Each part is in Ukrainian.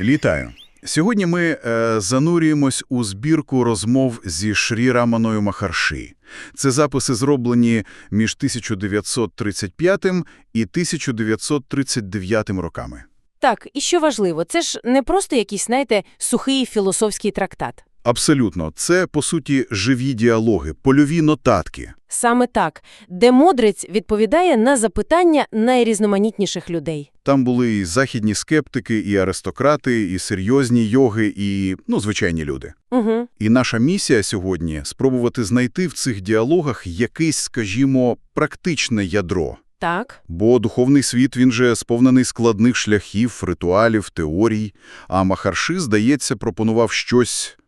Літаю. Сьогодні ми е, занурюємось у збірку розмов зі Шрі Раманою Махарши. Це записи зроблені між 1935 і 1939 роками. Так, і що важливо, це ж не просто якийсь, знаєте, сухий філософський трактат. Абсолютно. Це, по суті, живі діалоги, польові нотатки. Саме так, де мудрець відповідає на запитання найрізноманітніших людей. Там були і західні скептики, і аристократи, і серйозні йоги, і, ну, звичайні люди. Угу. І наша місія сьогодні – спробувати знайти в цих діалогах якесь, скажімо, практичне ядро. Так, Бо духовний світ, він же сповнений складних шляхів, ритуалів, теорій, а Махарши, здається, пропонував щось,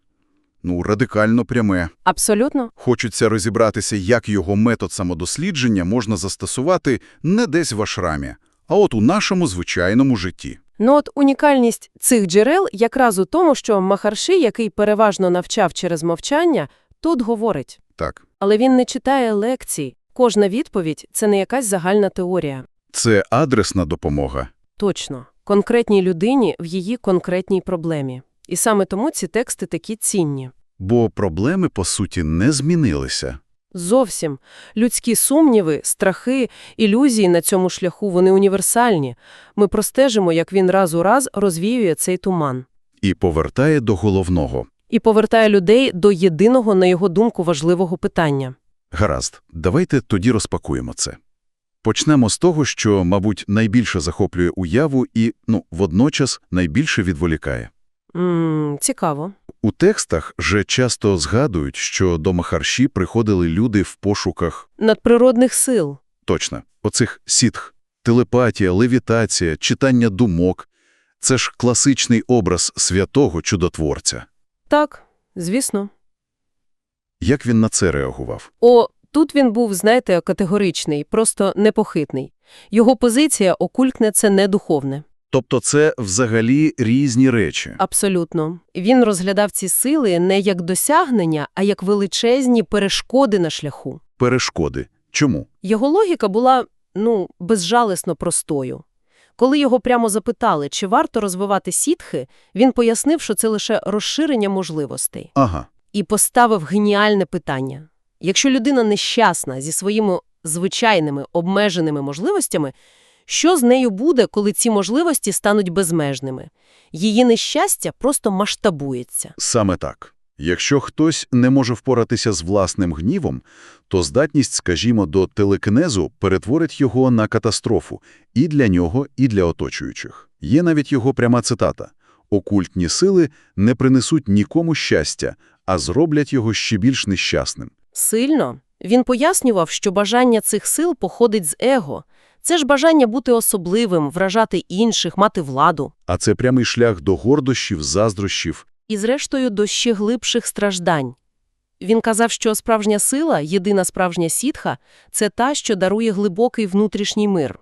ну, радикально пряме. абсолютно. Хочеться розібратися, як його метод самодослідження можна застосувати не десь в ашрамі, а от у нашому звичайному житті. Ну от унікальність цих джерел якраз у тому, що Махарши, який переважно навчав через мовчання, тут говорить. Так, Але він не читає лекцій. Кожна відповідь – це не якась загальна теорія. це адресна допомога. Точно. Конкретній людині в її конкретній проблемі. І саме тому ці тексти такі цінні. Бо проблеми, по суті, не змінилися. Зовсім. Людські сумніви, страхи, ілюзії на цьому шляху, вони універсальні. Ми простежимо, як він раз у раз розвіює цей туман. І повертає до головного. І повертає людей до єдиного, на його думку, важливого питання. Гаразд, давайте тоді розпакуємо це. Почнемо з того, що, мабуть, найбільше захоплює уяву і, ну, водночас найбільше відволікає. Ммм, цікаво. У текстах же часто згадують, що до Махарші приходили люди в пошуках, Надприродних сил. точно, оцих сітх, телепатія, левітація, читання думок. Це ж класичний образ святого чудотворця. Так, звісно. Як він на це реагував? О, тут він був, знаєте, категоричний, просто непохитний. Його позиція окультне – це не духовне. Тобто це взагалі різні речі. Абсолютно. Він розглядав ці сили не як досягнення, а як величезні перешкоди на шляху. Перешкоди. Чому? Його логіка була, ну, безжалісно простою. Коли його прямо запитали, чи варто розвивати сітхи, він пояснив, що це лише розширення можливостей. Ага. І поставив геніальне питання. Якщо людина нещасна зі своїми звичайними обмеженими можливостями, що з нею буде, коли ці можливості стануть безмежними? Її нещастя просто масштабується. Саме так. Якщо хтось не може впоратися з власним гнівом, то здатність, скажімо, до телекінезу перетворить його на катастрофу і для нього, і для оточуючих. Є навіть його пряма цитата. «Окультні сили не принесуть нікому щастя, а зроблять його ще більш нещасним». Сильно. Він пояснював, що бажання цих сил походить з его. Це ж бажання бути особливим, вражати інших, мати владу. А це прямий шлях до гордощів, заздрощів. І зрештою до ще глибших страждань. Він казав, що справжня сила, єдина справжня сітха – це та, що дарує глибокий внутрішній мир.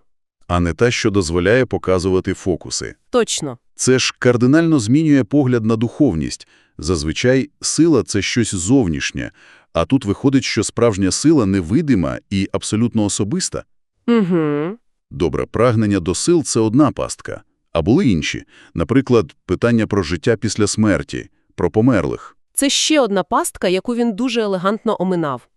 а не та, що дозволяє показувати фокуси. Точно. Це ж кардинально змінює погляд на духовність. Зазвичай сила – це щось зовнішнє, а тут виходить, що справжня сила невидима і абсолютно особиста. Угу. Добре, прагнення до сил – це одна пастка. А були інші. Наприклад, питання про життя після смерті, про померлих. Це ще одна пастка, яку він дуже елегантно оминав.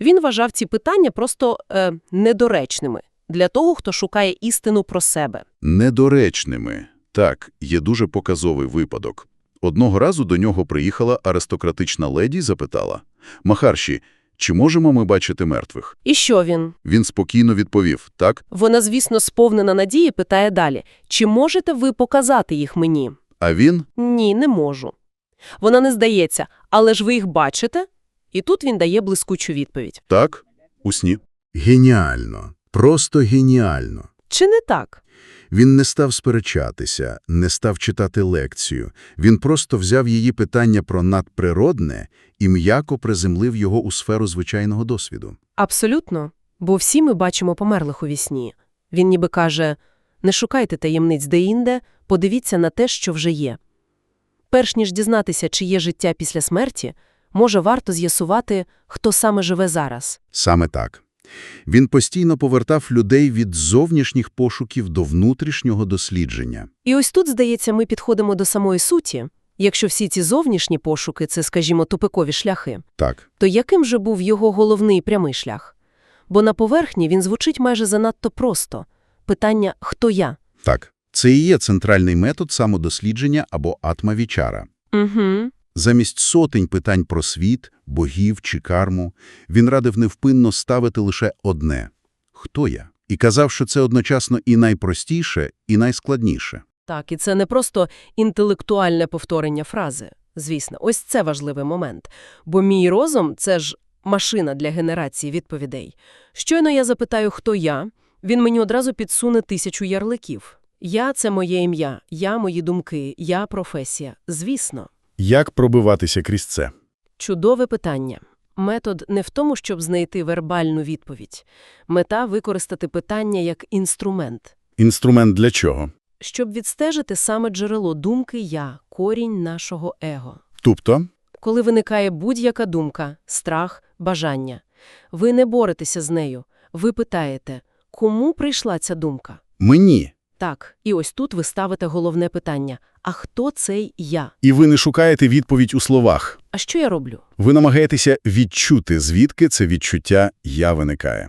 Він вважав ці питання просто е, недоречними для того, хто шукає істину про себе. Недоречними. Так, є дуже показовий випадок. Одного разу до нього приїхала аристократична леді і запитала. «Махарші, чи можемо ми бачити мертвих?» І що він? Він спокійно відповів «Так». Вона, звісно, сповнена надії, питає далі. Чи можете ви показати їх мені? А він Ні, не можу. Вона не здається, але ж ви їх бачите? І тут він дає блискучу відповідь. «Так, у сні». Геніально. Просто геніально. Чи не так? Він не став сперечатися, не став читати лекцію. Він просто взяв її питання про надприродне і м'яко приземлив його у сферу звичайного досвіду. Абсолютно. Бо всі ми бачимо померлих у вісні. Він ніби каже, не шукайте таємниць деінде, подивіться на те, що вже є. Перш ніж дізнатися, чи є життя після смерті, може варто з'ясувати, хто саме живе зараз. Саме так. Він постійно повертав людей від зовнішніх пошуків до внутрішнього дослідження. І ось тут, здається, ми підходимо до самої суті. Якщо всі ці зовнішні пошуки – це, скажімо, тупикові шляхи, Так. то яким же був його головний прямий шлях? Бо на поверхні він звучить майже занадто просто. Питання «хто я?». Так. Це і є центральний метод самодослідження або атмавічара. Угу. Замість сотень питань про світ, богів чи карму, він радив невпинно ставити лише одне – «Хто я?». І казав, що це одночасно і найпростіше, і найскладніше. Так, і це не просто інтелектуальне повторення фрази. Звісно, ось це важливий момент. Бо мій розум – це ж машина для генерації відповідей. Щойно я запитаю, хто я, він мені одразу підсуне тисячу ярликів. Я – це моє ім'я, я – мої думки, я – професія. Звісно. Як пробиватися крізь це? Чудове питання. Метод не в тому, щоб знайти вербальну відповідь. Мета – використати питання як інструмент. Інструмент для чого? Щоб відстежити саме джерело думки «я», корінь нашого его. Тобто, Коли виникає будь-яка думка, страх, бажання, ви не боретеся з нею, ви питаєте, кому прийшла ця думка? мені. Так, і ось тут ви ставите головне питання – а хто цей «я»? І ви не шукаєте відповідь у словах. А що я роблю? Ви намагаєтеся відчути, звідки це відчуття «я» виникає.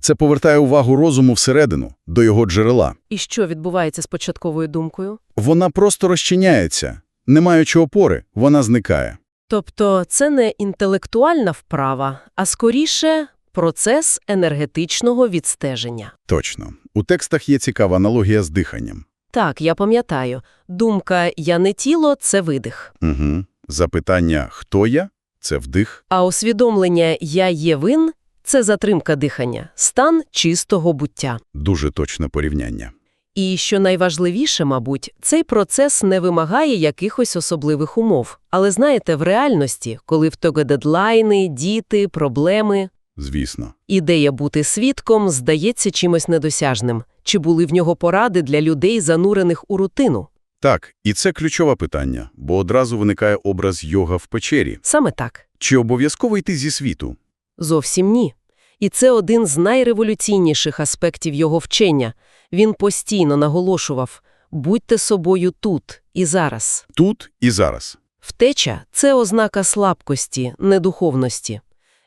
Це повертає увагу розуму всередину, до його джерела. І що відбувається з початковою думкою? Вона просто розчиняється. Не маючи опори, вона зникає. Тобто це не інтелектуальна вправа, а скоріше процес енергетичного відстеження. Точно. У текстах є цікава аналогія з диханням. Так, я пам'ятаю. Думка «я не тіло» – це видих. Угу. Запитання «хто я?» – це вдих. А усвідомлення «я є вин» – це затримка дихання, стан чистого буття. Дуже точне порівняння. І, що найважливіше, мабуть, цей процес не вимагає якихось особливих умов. Але знаєте, в реальності, коли в того дедлайни, діти, проблеми, Звісно. ідея бути свідком здається чимось недосяжним. Чи були в нього поради для людей, занурених у рутину? Так, і це ключове питання, бо одразу виникає образ йога в печері. Саме так. Чи обов'язково йти зі світу? Зовсім ні. І це один з найреволюційніших аспектів його вчення. Він постійно наголошував «будьте собою тут і зараз». Тут і зараз. Втеча – це ознака слабкості, недуховності.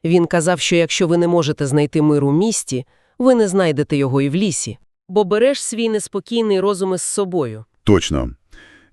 Він казав, що якщо ви не можете знайти мир у місті, ви не знайдете його і в лісі. Бо береш свій неспокійний розум із собою. Точно.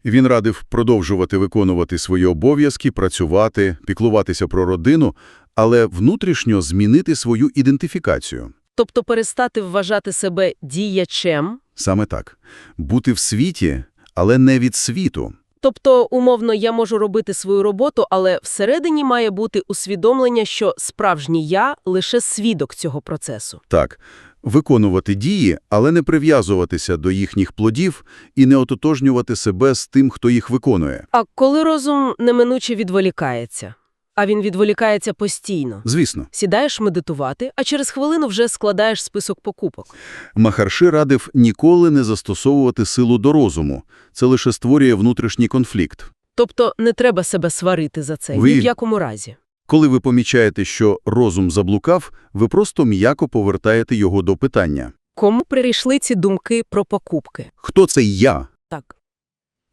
Він радив продовжувати виконувати свої обов'язки, працювати, піклуватися про родину, але внутрішньо змінити свою ідентифікацію. Тобто перестати вважати себе діячем, Саме так. Бути в світі, але не від світу. Тобто, умовно, я можу робити свою роботу, але всередині має бути усвідомлення, що справжній я – лише свідок цього процесу. Так, виконувати дії, але не прив'язуватися до їхніх плодів і не ототожнювати себе з тим, хто їх виконує. А коли розум неминуче відволікається, а він відволікається постійно, Звісно. сідаєш медитувати, а через хвилину вже складаєш список покупок. Махарши радив ніколи не застосовувати силу до розуму. Це лише створює внутрішній конфлікт. Тобто не треба себе сварити за це, Ви- ні в якому разі. Коли ви помічаєте, що розум заблукав, ви просто м'яко повертаєте його до питання. Кому прийшли ці думки про покупки? Хто це я? Так.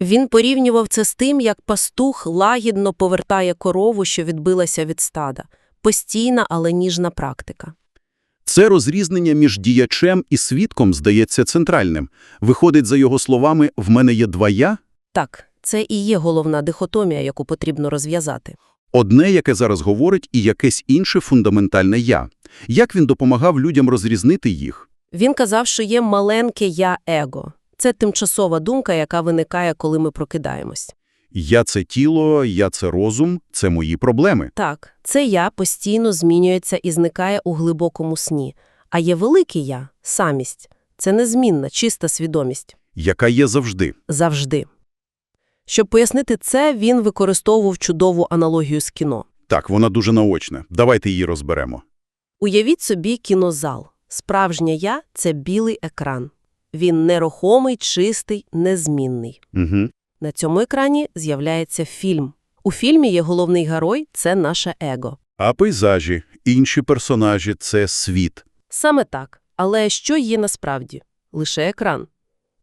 Він порівнював це з тим, як пастух лагідно повертає корову, що відбилася від стада. Постійна, але ніжна практика. Це розрізнення між діячем і свідком здається центральним. Виходить, за його словами, в мене є два «я», Так, це і є головна дихотомія, яку потрібно розв'язати. одне, яке зараз говорить, і якесь інше фундаментальне «я». Як він допомагав людям розрізнити їх? Він казав, що є маленьке «я-его». Це тимчасова думка, яка виникає, коли ми прокидаємось. Я – це тіло, я – це розум, це мої проблеми. Так, це «я» постійно змінюється і зникає у глибокому сні. А є велике «я» – самість. Це незмінна, чиста свідомість. Яка є завжди. Завжди. Щоб пояснити це, він використовував чудову аналогію з кіно. Так, вона дуже наочна. Давайте її розберемо. Уявіть собі кінозал. Справжнє «я» – це білий екран. Він нерухомий, чистий, незмінний. Угу. На цьому екрані з'являється фільм. У фільмі є головний герой – це наше его. А пейзажі, інші персонажі – це світ. Саме так. Але що є насправді? Лише екран.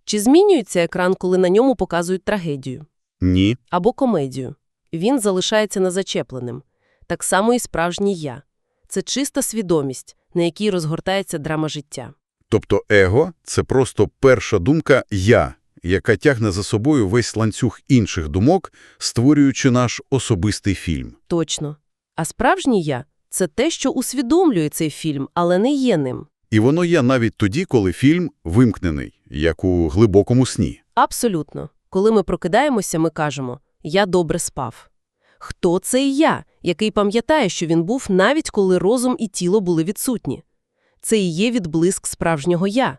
Чи змінюється екран, коли на ньому показують трагедію? Ні. Або комедію? Він залишається незачепленим. Так само і справжній «я». Це чиста свідомість, на якій розгортається драма життя. Тобто его – це просто перша думка «я», яка тягне за собою весь ланцюг інших думок, створюючи наш особистий фільм. Точно. А справжній «я» – це те, що усвідомлює цей фільм, але не є ним. І воно є навіть тоді, коли фільм вимкнений, як у глибокому сні. Абсолютно. Коли ми прокидаємося, ми кажемо «я добре спав». Хто цей «я», який пам'ятає, що він був навіть коли розум і тіло були відсутні? Це і є відблиск справжнього «я».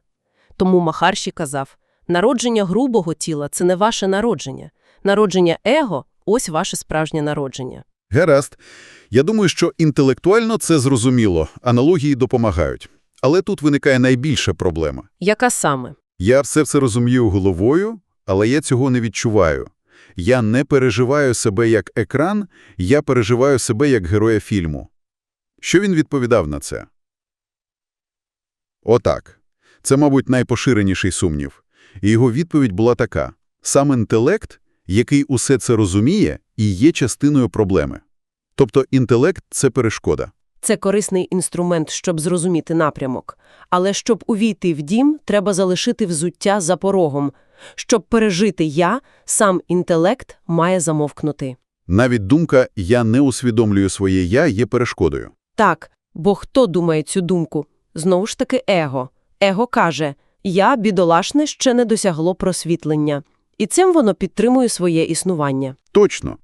Тому Махарші казав, народження грубого тіла – це не ваше народження. Народження его – ось ваше справжнє народження. Гаразд. Я думаю, що інтелектуально це зрозуміло, аналогії допомагають. Але тут виникає найбільша проблема. Яка саме? Я все це розумію головою, але я цього не відчуваю. Я не переживаю себе як екран, я переживаю себе як героя фільму. Що він відповідав на це? Отак. Це, мабуть, найпоширеніший сумнів. І його відповідь була така. Сам інтелект, який усе це розуміє, і є частиною проблеми. Тобто інтелект – це перешкода. Це корисний інструмент, щоб зрозуміти напрямок. Але щоб увійти в дім, треба залишити взуття за порогом. Щоб пережити «я», сам інтелект має замовкнути. Навіть думка «я не усвідомлюю своє «я» є перешкодою. Так, бо хто думає цю думку? Знову ж таки его. Его каже «я, бідолашне, ще не досягло просвітлення». І цим воно підтримує своє існування. Точно.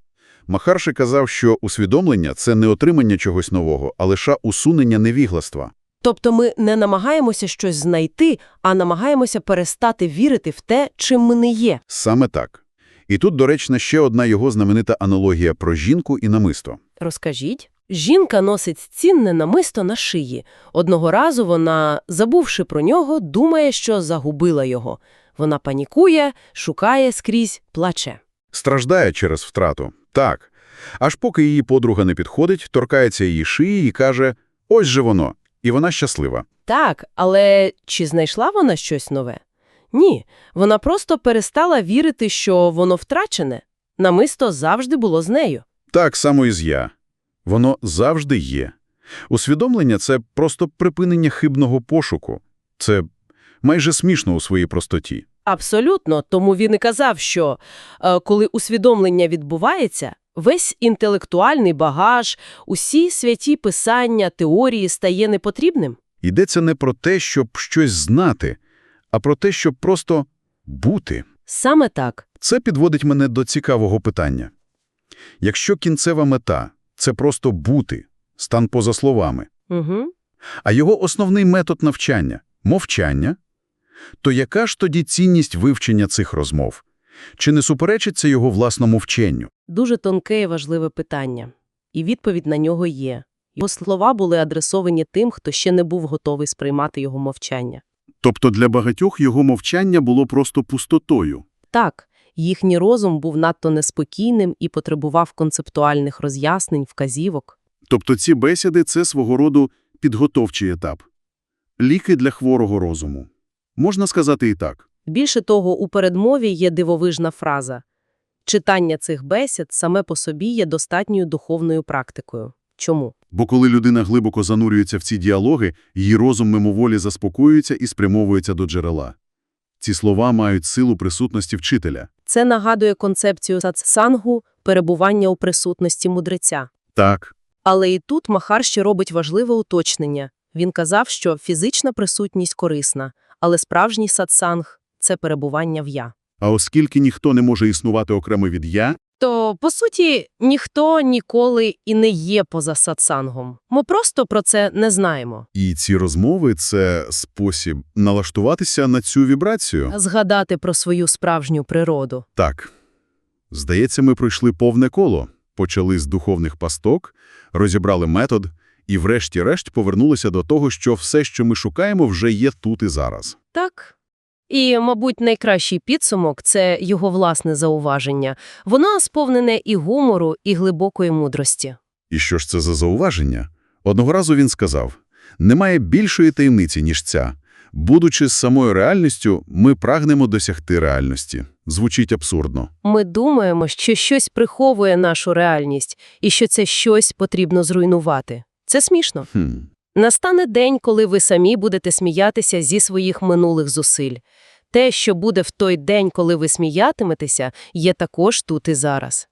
Махарши казав, що усвідомлення – це не отримання чогось нового, а лише усунення невігластва. Тобто ми не намагаємося щось знайти, а намагаємося перестати вірити в те, чим ми не є. Саме так. І тут доречна ще одна його знаменита аналогія про жінку і намисто. Розкажіть. Жінка носить цінне намисто на шиї. Одного разу вона, забувши про нього, думає, що загубила його. Вона панікує, шукає скрізь, плаче. Страждає через втрату. Так. Аж поки її подруга не підходить, торкається її шиї і каже «Ось же воно». І вона щаслива. Так, але чи знайшла вона щось нове? Ні, вона просто перестала вірити, що воно втрачене. Намисто завжди було з нею. Так само і з «я». Воно завжди є. Усвідомлення – це просто припинення хибного пошуку. Це майже смішно у своїй простоті. Абсолютно, тому він і казав, що е, коли усвідомлення відбувається, весь інтелектуальний багаж, усі святі писання, теорії стає непотрібним. Йдеться не про те, щоб щось знати, а про те, щоб просто бути. Саме так. Це підводить мене до цікавого питання. Якщо кінцева мета – це просто бути, стан поза словами, Угу. а його основний метод навчання – мовчання, то яка ж тоді цінність вивчення цих розмов? Чи не суперечить це його власному вченню? Дуже тонке і важливе питання. І відповідь на нього є. Його слова були адресовані тим, хто ще не був готовий сприймати його мовчання. Тобто для багатьох його мовчання було просто пустотою. Так, їхній розум був надто неспокійним і потребував концептуальних роз'яснень, вказівок. Тобто ці бесіди – це свого роду підготовчий етап. Ліки для хворого розуму. Можна сказати і так. Більше того, у передмові є дивовижна фраза. Читання цих бесід саме по собі є достатньою духовною практикою. Чому? Бо коли людина глибоко занурюється в ці діалоги, її розум мимоволі заспокоюється і спрямовується до джерела. Ці слова мають силу присутності вчителя. Це нагадує концепцію сатсангу – перебування у присутності мудреця. Так, Але і тут Махарші робить важливе уточнення. Він казав, що фізична присутність корисна, але справжній сатсанг – це перебування в «я». а оскільки ніхто не може існувати окремо від «я», То, по суті, ніхто ніколи і не є поза сатсангом. Ми просто про це не знаємо. і ці розмови – це спосіб налаштуватися на цю вібрацію. Згадати про свою справжню природу. Так. Здається, ми пройшли повне коло, почали з духовних пасток, розібрали метод і врешті-решт повернулися до того, що все, що ми шукаємо, вже є тут і зараз. Так. І, мабуть, найкращий підсумок – це його власне зауваження. Воно сповнене і гумору, і глибокої мудрості. І що ж це за зауваження? Одного разу він сказав, Немає більшої таємниці, ніж ця. Будучи з самою реальністю, ми прагнемо досягти реальності. Звучить абсурдно. Ми думаємо, що щось приховує нашу реальність і що це щось потрібно зруйнувати. Це смішно. Хм. Настане день, коли ви самі будете сміятися зі своїх минулих зусиль. Те, що буде в той день, коли ви сміятиметеся, є також тут і зараз.